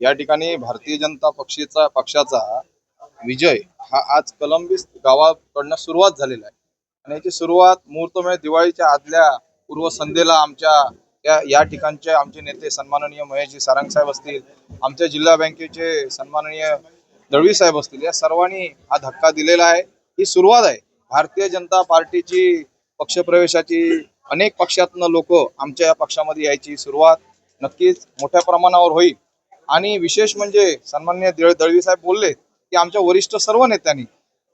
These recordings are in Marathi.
या ठिकाणी भारतीय जनता पक्षाचा पक्षाचा विजय हा आज कलंबिस गावाकडनं सुरुवात झालेला आहे. आणि याची सुरुवात मुहूर्तमय दिवाळीच्या आदल्या पूर्वसंध्येला आमच्या या या ठिकाणचे आमचे नेते सन्माननीय महेशजी सारंग साहेब असतील आमच्या जिल्हा बँकेचे सन्माननीय दळवी साहेब असतील या सर्वांनी हा धक्का दिलेला आहे. ही सुरुवात आहे. भारतीय जनता पार्टीची पक्षप्रवेशाची अनेक पक्षातनं लोक आमच्या या पक्षामध्ये यायची सुरुवात नक्कीच मोठ्या प्रमाणावर होईल. आणि विशेष म्हणजे सन्मान्य दळवी साहेब बोलले की आमच्या वरिष्ठ सर्व नेत्यांनी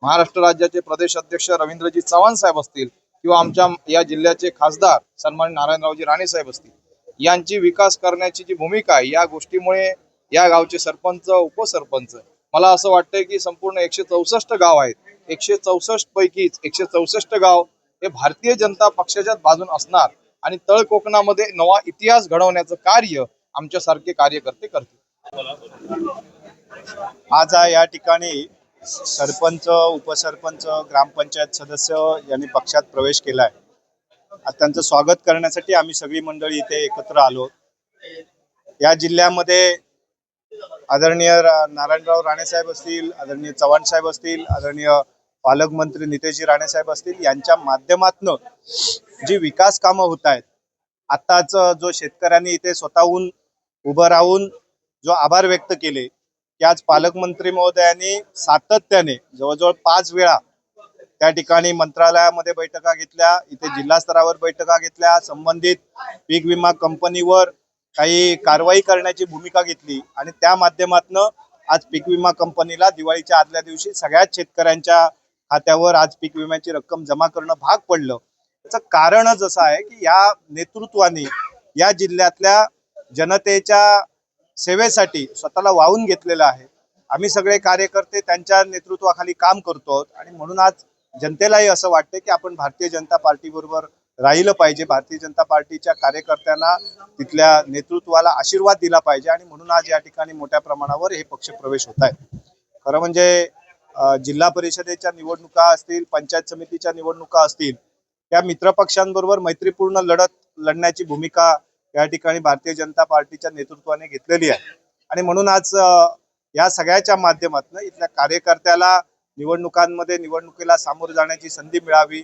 महाराष्ट्र राज्याचे प्रदेश अध्यक्ष रवींद्रजी चव्हाण साहेब असतील किंवा आमच्या या जिल्ह्याचे खासदार सन्मान नारायणरावजी राणे साहेब असतील यांची विकास करण्याची जी भूमिका आहे या गोष्टीमुळे या गावचे सरपंच उपसरपंच मला असं वाटतंय की संपूर्ण एकशे चौसष्ट गाव आहेत. एकशे चौसष्ट पैकीच एकशे चौसष्ट गाव हे भारतीय जनता पक्षाच्याच बाजून असणार आणि तळ कोकणामध्ये नवा इतिहास घडवण्याचं कार्य आमच्यासारखे कार्यकर्ते करतील. आज या ठिकाणी सरपंच उपसरपंच ग्रामपंचायत सदस्य यांनी पक्षात प्रवेश केलाय. आज त्यांचं स्वागत करण्यासाठी आम्ही सगळी मंडळी इथे एकत्र आलो. या जिल्ह्यामध्ये आदरणीय नारायणराव राणे साहेब असतील आदरणीय चव्हाण साहेब असतील आदरणीय पालकमंत्री नितेशजी राणे साहेब असतील यांच्या माध्यमातनं जी विकास कामं होत आहेत आत्ताच जो शेतकऱ्यांनी इथे स्वतःहून उभं राहून जो आभार व्यक्त केले की आज पालकमंत्री महोदयांनी सातत्याने जवळजवळ पाच वेळा त्या ठिकाणी मंत्रालयामध्ये बैठका घेतल्या इथे जिल्हा स्तरावर बैठका घेतल्या संबंधित पीक विमा कंपनीवर काही कारवाई करण्याची भूमिका घेतली आणि त्या माध्यमातनं आज पीक विमा कंपनीला दिवाळीच्या आदल्या दिवशी सगळ्याच शेतकऱ्यांच्या खात्यावर आज पीक विम्याची रक्कम जमा करणं भाग पडलं. त्याचं कारणच असं आहे की या नेतृत्वाने या जिल्ह्यातल्या जनतेच्या सेवेसाठी स्वतःला वाहून घेतलेलं आहे. आम्ही सगळे कार्यकर्ते त्यांच्या नेतृत्वाखाली काम करतो आहोत आणि म्हणून आज जनतेलाही असं वाटतं की आपण भारतीय जनता पार्टीबरोबर राहिलं पाहिजे. भारतीय जनता पार्टीच्या कार्यकर्त्यांना तिथल्या नेतृत्वाला आशीर्वाद दिला पाहिजे आणि म्हणून आज या ठिकाणी मोठ्या प्रमाणावर हे पक्ष प्रवेश होत आहे. खरं म्हणजे जिल्हा परिषदेच्या निवडणुका असतील पंचायत समितीच्या निवडणुका असतील त्या मित्रपक्षांबरोबर मैत्रीपूर्ण लढत लढण्याची भूमिका या ठिकाणी भारतीय जनता पार्टीच्या नेतृत्वाने घेतलेली आहे. आणि म्हणून आज या सगळ्याच्या माध्यमातून इथल्या कार्यकर्त्याला निवडणुकांमध्ये निवडणुकीला सामोरं जाण्याची संधी मिळावी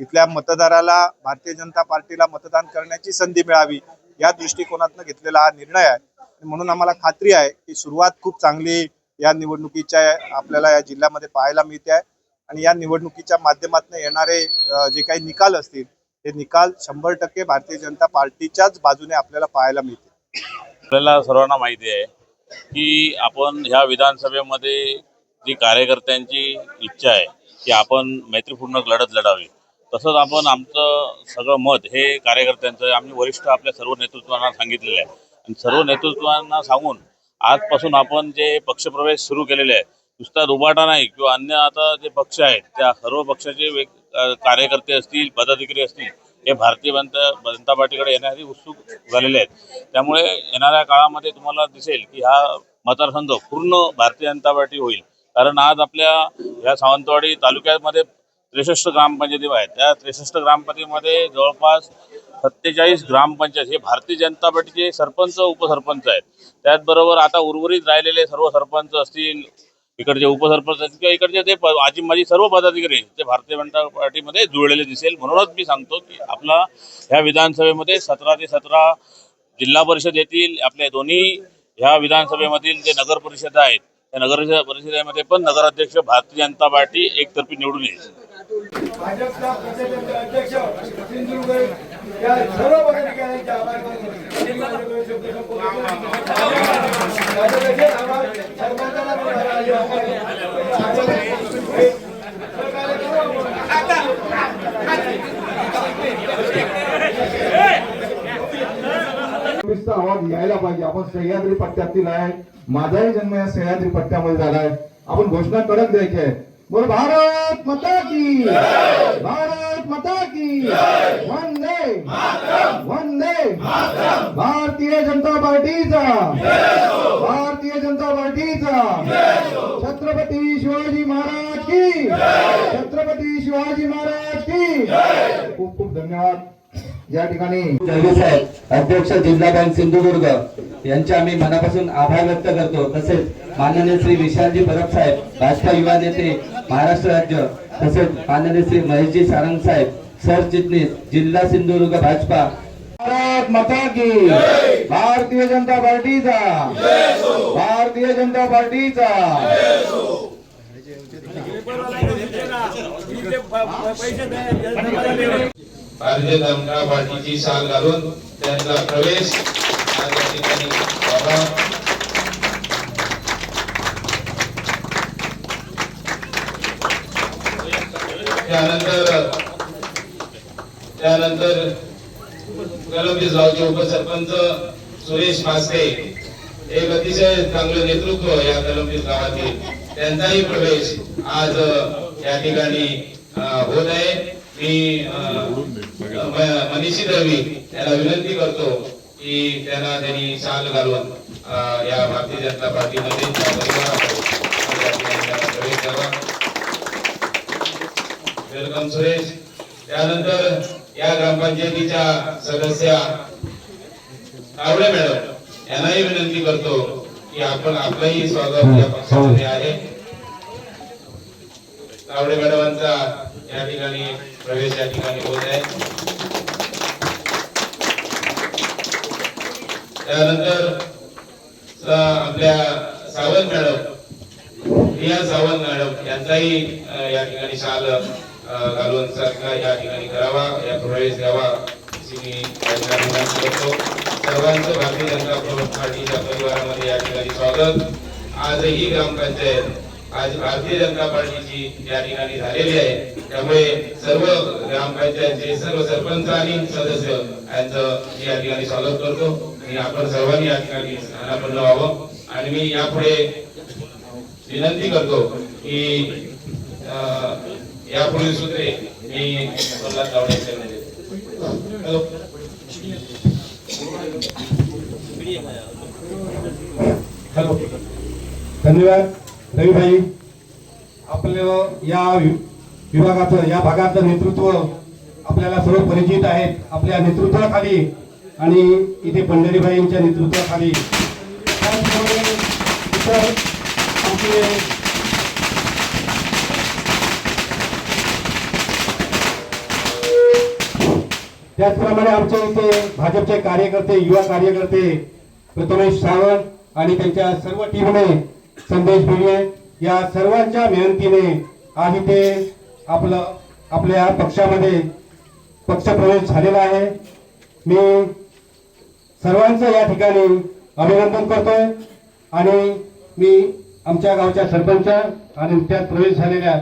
इथल्या मतदाराला भारतीय जनता पार्टीला मतदान करण्याची संधी मिळावी या दृष्टिकोनातून घेतलेला हा निर्णय आहे. म्हणून आम्हाला खात्री आहे की सुरुवात खूप चांगली या निवडणुकीच्या आपल्याला या जिल्ह्यामध्ये पाहायला मिळते आहे. आणि या निवडणुकीच्या माध्यमातून येणारे जे काही निकाल असतील हे निकाल शंभर टक्के भारतीय जनता पार्टीच्याच बाजूने आपल्याला पाहायला मिळते आपल्याला सर्वांना माहिती आहे की आपण ह्या विधानसभेमध्ये जी कार्यकर्त्यांची इच्छा आहे की आपण मैत्रीपूर्ण लढत लढावी तसंच आपण आमचं सगळं मत हे कार्यकर्त्यांचं आम्ही वरिष्ठ आपल्या सर्व नेतृत्वांना सांगितलेलं आहे. आणि सर्व नेतृत्वांना सांगून आजपासून आपण जे पक्षप्रवेश सुरू केलेले आहे नुसता रुबाटा नाही किंवा अन्य आता जे पक्ष आहेत त्या सर्व पक्षाचे कार्यकर्ते असतील पदाधिकारी असतील हे भारतीय जनता जनता पार्टीकडे येण्यासाठी उत्सुक झालेले आहेत. त्यामुळे येणाऱ्या काळामध्ये तुम्हाला दिसेल की हा मतदारसंघ पूर्ण भारतीय जनता पार्टी होईल. कारण आज आपल्या ह्या सावंतवाडी तालुक्यामध्ये त्रेसष्ट ग्रामपंचायती आहेत. त्या त्रेसष्ट ग्रामपंचायतीमध्ये जवळपास सत्तेचाळीस ग्रामपंचायत हे भारतीय जनता पार्टीचे सरपंच उपसरपंच आहेत. त्याचबरोबर आता उर्वरित राहिलेले सर्व सरपंच असतील इकडचे उपसरपंच आहेत किंवा इकडचे ते आजी माझी सर्व पदाधिकारी ते भारतीय जनता पार्टीमध्ये जुळलेले दिसेल. म्हणूनच मी सांगतो की आपला ह्या विधानसभेमध्ये सतरा ते सतरा जिल्हा परिषद येतील आपल्या दोन्ही ह्या विधानसभेमधील जे नगर परिषद आहेत त्या नगर परिषदेमध्ये पण नगराध्यक्ष भारतीय जनता पार्टी एकतर्फी निवडून येईल. सर्व पदाधिकाऱ्यांचे आभार मानतो. आभार सरपंचाला पण आभार. सहकार्य करू चा आवाज़ आहे. जन्म या सह्याद्री पट्ट्यामध्ये झालाय आपण घोषणा कडक द्यायची आहे बोल, भारत माता की भारत माता की वंदे वंदे भारतीय जनता पार्टीचा. भारतीय जनता पार्टीचा. छत्रपती शिवाजी महाराज की. छत्रपती शिवाजी महाराज की. खूप खूप धन्यवाद. या ठिकाणी साहेब अध्यक्ष जिल्हा बँक सिंधुदुर्ग यांचे आम्ही मनापासून आभार व्यक्त करतो. तसेच माननीय श्री विशालजी परब साहेब भाजपा युवा नेते महाराष्ट्र राज्य तसेच माननीय श्री महेशजी सारंग साहेब सरचिटणीस जिल्हा सिंधुदुर्ग भाजपा. मता की भारतीय जनता पार्टीचा. भारतीय जनता पार्टीचा. भारतीय जनता पार्टीची शाल घालून त्यांचा प्रवेश आज या ठिकाणी व्हावा. त्यानंतर त्यानंतर कलंबीज गावचे उपसरपंच सुरेश मास्के एक अतिशय चांगलं नेतृत्व या कलंबीज गावातील त्यांचाही प्रवेश आज या ठिकाणी होत आहे मी मनीषी रवी त्याला विनंती करतो की त्यांना त्यांनी साल घालून या भारतीय जनता पार्टीमध्ये प्रवेश द्यावा वेलकम सुरेश. त्यानंतर या ग्रामपंचायतीच्या सदस्या तावडे मॅडम यांनाही विनंती करतो की आपण आपलंही स्वागत या पक्षामध्ये आहे. तावडे मॅडमांचा या ठिकाणी प्रवेश या ठिकाणी होत आहे. त्यानंतर आपल्या सावंत मॅडम रिया सावंत मॅडम यांचाही या ठिकाणी शाल घालून सरकार या ठिकाणी करावा या प्रवेश द्यावा सर्वांचं भारतीय जनता पार्टीच्या परिवारामध्ये या ठिकाणी स्वागत. आजही ग्रामपंचायत आज भारतीय जनता पार्टीची या ठिकाणी झालेली आहे त्यामुळे सर्व ग्रामपंचायतचे सर्व सरपंच आणि सदस्य यांचं मी या ठिकाणी स्वागत करतो. आणि आपण सर्वांनी या ठिकाणी स्थानापन्न व्हावं. आणि मी यापुढे विनंती करतो की अं, यापुढील सूत्रे मी प्रल्हाद गावडे यांच्याकडे देतो. Hello hello. धन्यवाद. रविभाई आपलं या विभागाचं या भागाचं नेतृत्व आपल्याला सर्व परिचित आहेत. आपल्या नेतृत्वाखाली आणि इथे पंढरीबाईंच्या नेतृत्वाखाली. त्याचप्रमाणे आमचे त्याचप्रमाणे आमच्या इथे भाजपचे कार्यकर्ते युवा कार्यकर्ते प्रथमेश सावंत आणि त्यांच्या सर्व टीमने संदेश भिडे या सर्वांच्या मेहनतीने आम्ही ते आपलं आपल्या पक्षामध्ये पक्षप्रवेश झालेला आहे. मी सर्वांचं या ठिकाणी अभिनंदन करतोय आणि मी आमच्या गावच्या सरपंच आणि त्यात प्रवेश झालेल्या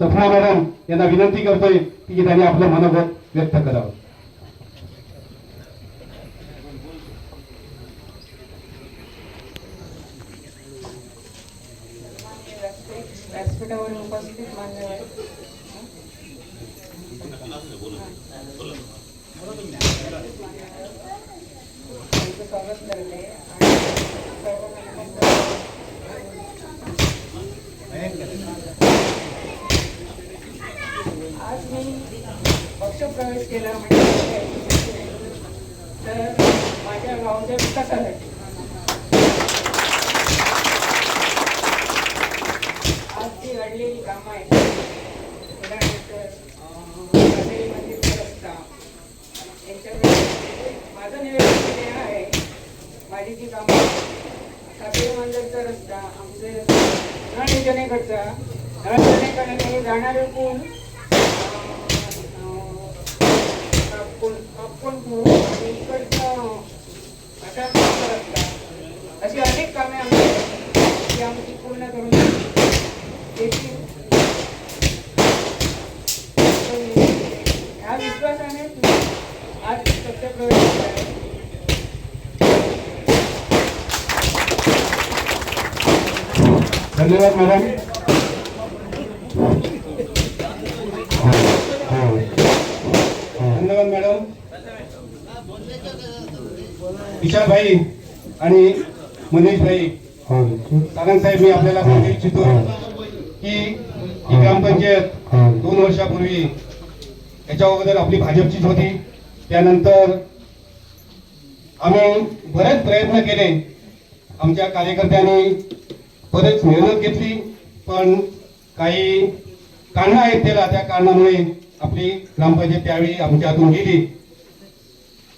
सफना मॅडम यांना विनंती करतोय की त्यांनी आपलं मनोगत व्यक्त करावं. व्यासपीठावर उपस्थित मान्यवर त्यांचं स्वागत करते आज मी पक्षप्रवेश केला म्हणजे तर माझ्या गावच्या विकासासाठी आज घडलेली कामं आहेत. रस्ता. यांच्याकडे माझं निवेदन आहे माझी जी कामं काटेरी मंदिरचा रस्ता आमचे नळ योजनेकडचा नळ योजनेकडे जाणारे पूल कापून कापून पूल आणि इकडचं अशाचा रस्ता अशी अनेक कामे आमची आहेत, जी आमची पूर्ण करून देखील ह्या विश्वासाने आज सत्य प्रवेश केला आहे. धन्यवाद मॅडम धन्यवाद मॅडम विशाल भाई आणि मनीष भाई सारंग साहेब मी आपल्याला सांगू इच्छितो की ही ग्रामपंचायत दोन वर्षापूर्वी याच्या अगोदर आपली भाजपचीच होती. त्यानंतर आम्ही बरेच प्रयत्न केले. आमच्या कार्यकर्त्यांनी बरेच मेहनत घेतली पण काही कारणं आहेत त्याला त्या कारणामुळे आपली ग्रामपंचायत त्यावेळी आमच्या हातून गेली.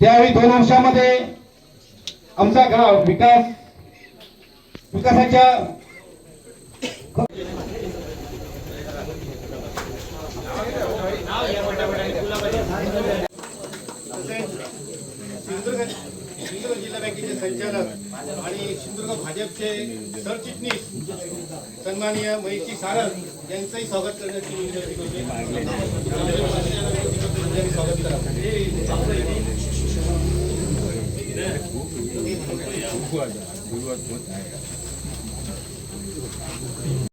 त्यावेळी दोन वर्षामध्ये आमचा गाव विकास विकासाच्या सिंधुदुर्ग सिंधुदुर्ग जिल्हा बँकेचे संचालक आणि सिंधुदुर्ग भाजपचे सरचिटणीस सन्माननीय महेशजी सारंग यांचंही स्वागत करण्याची विनंती करतो. स्वागत करा